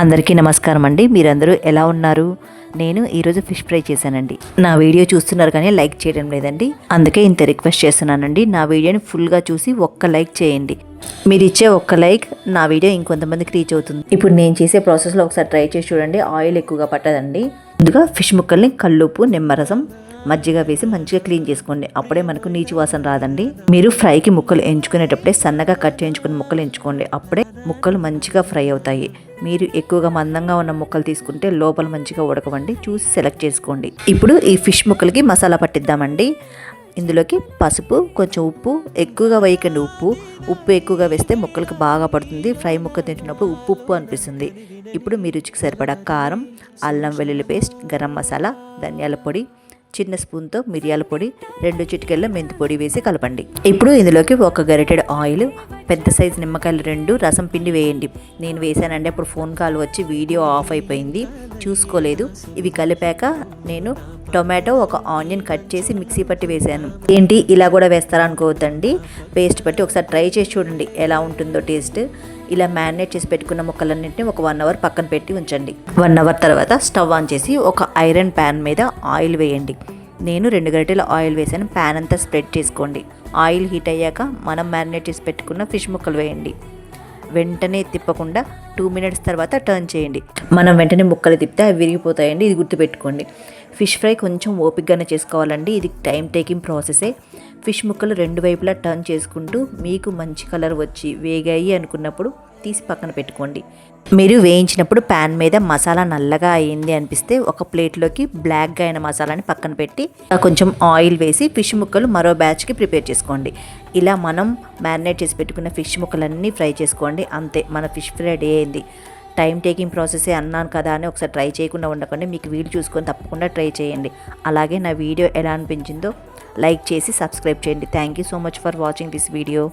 అందరికీ నమస్కారం అండి. మీరందరూ ఎలా ఉన్నారు? నేను ఈరోజు ఫిష్ ఫ్రై చేశానండి. నా వీడియో చూస్తున్నారు కానీ లైక్ చేయడం లేదండి. అందుకే ఇంత రిక్వెస్ట్ చేస్తున్నానండి. నా వీడియోని ఫుల్గా చూసి ఒక్క లైక్ చేయండి. మీరు ఇచ్చే ఒక్క లైక్ నా వీడియో ఇంకొంతమందికి రీచ్ అవుతుంది. ఇప్పుడు నేను చేసే ప్రాసెస్లో ఒకసారి ట్రై చేసి చూడండి. ఆయిల్ ఎక్కువగా పట్టదండి. ముందుగా ఫిష్ ముక్కల్ని కల్లుపు నిమ్మరసం మజ్జిగ వేసి మంచిగా క్లీన్ చేసుకోండి. అప్పుడే మనకు నీచు వాసన రాదండి. మీరు ఫ్రైకి ముక్కలు ఎంచుకునేటప్పుడే సన్నగా కట్ చేయించుకుని ముక్కలు ఎంచుకోండి. అప్పుడే ముక్కలు మంచిగా ఫ్రై అవుతాయి. మీరు ఎక్కువగా మందంగా ఉన్న ముక్కలు తీసుకుంటే లోపల మంచిగా ఉడకవండి. చూసి సెలెక్ట్ చేసుకోండి. ఇప్పుడు ఈ ఫిష్ ముక్కలకి మసాలా పట్టిద్దామండి. ఇందులోకి పసుపు కొంచెం ఉప్పు ఎక్కువగా వేయకండి ఉప్పు. ఉప్పు ఎక్కువగా వేస్తే ముక్కలకి బాగా పడుతుంది. ఫ్రై ముక్క తింటున్నప్పుడు ఉప్పు ఉప్పు అనిపిస్తుంది. ఇప్పుడు మీ రుచికి సరిపడా కారం అల్లం వెల్లుల్లి పేస్ట్ గరం మసాలా ధనియాల పొడి చిన్న స్పూన్తో మిరియాల పొడి రెండు చిటికెళ్ళ మెంతి పొడి వేసి కలపండి. ఇప్పుడు ఇందులోకి ఒక గరిటెడ్ ఆయిల్ పెద్ద సైజు నిమ్మకాయలు రెండు రసం పిండి వేయండి. నేను వేసానంటే అప్పుడు ఫోన్ కాల్ వచ్చి వీడియో ఆఫ్ అయిపోయింది. చూసుకోలేదు. ఇవి కలిపాక నేను టొమాటో ఒక ఆనియన్ కట్ చేసి మిక్సీ పట్టి వేసాను. ఏంటి? ఇలా కూడా వేస్తారనుకోవద్దండి. పేస్ట్ పట్టి ఒకసారి ట్రై చేసి చూడండి ఎలా ఉంటుందో టేస్ట్. ఇలా మ్యారినేట్ చేసి పెట్టుకున్న ముక్కలన్నింటినీ ఒక వన్ అవర్ పక్కన పెట్టి ఉంచండి. వన్ అవర్ తర్వాత స్టవ్ ఆన్ చేసి ఒక ఐరన్ ప్యాన్ మీద ఆయిల్ వేయండి. నేను రెండు గరిటెల ఆయిల్ వేసాను. ప్యాన్ అంతా స్ప్రెడ్ చేసుకోండి. ఆయిల్ హీట్ అయ్యాక మనం మ్యారినేట్ చేసి పెట్టుకున్న ఫిష్ ముక్కలు వేయండి. వెంటనే తిప్పకుండా టూ మినిట్స్ తర్వాత టర్న్ చేయండి. మనం వెంటనే ముక్కలు తిప్పితే అవి విరిగిపోతాయండి. ఇది గుర్తుపెట్టుకోండి. ఫిష్ ఫ్రై కొంచెం ఓపికగానే చేసుకోవాలండి. ఇది టైం టేకింగ్ ప్రాసెసే. ఫిష్ ముక్కలు రెండు వైపులా టర్న్ చేసుకుంటూ మీకు మంచి కలర్ వచ్చి వేగాయి అనుకున్నప్పుడు తీసి పక్కన పెట్టుకోండి. మీరు వేయించినప్పుడు ప్యాన్ మీద మసాలా నల్లగా అయింది అనిపిస్తే ఒక ప్లేట్లోకి బ్లాక్గా అయిన మసాలాని పక్కన పెట్టి కొంచెం ఆయిల్ వేసి ఫిష్ ముక్కలు మరో బ్యాచ్కి ప్రిపేర్ చేసుకోండి. ఇలా మనం మ్యారినేట్ చేసి పెట్టుకున్న ఫిష్ ముక్కలన్నీ ఫ్రై చేసుకోండి. అంతే మన ఫిష్ ఫ్రై రెడీ అయింది. టైం టేకింగ్ ప్రాసెసే అన్నాను కదా అని ఒకసారి ట్రై చేయకుండా ఉండకండి. మీకు వీడియో చూసుకొని తప్పకుండా ట్రై చేయండి. అలాగే నా వీడియో ఎలా అనిపించిందో లైక్ చేసి సబ్స్క్రైబ్ చేయండి. Thank you so much for watching this video